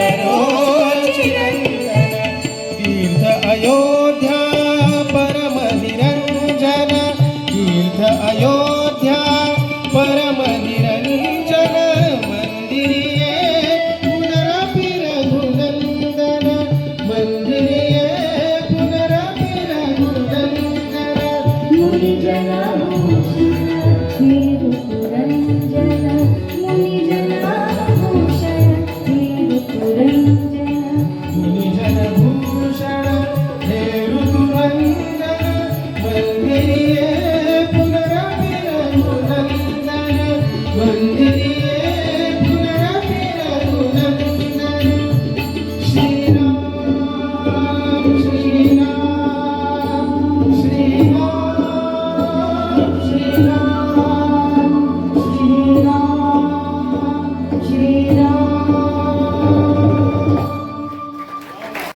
र्थ अयोध्या परम निरंजन तीर्थ अयोध्या परम निरंजन मंदिर पुनरपिरघुनंदन मंदिर पुनरपिरघुनंदन Amen.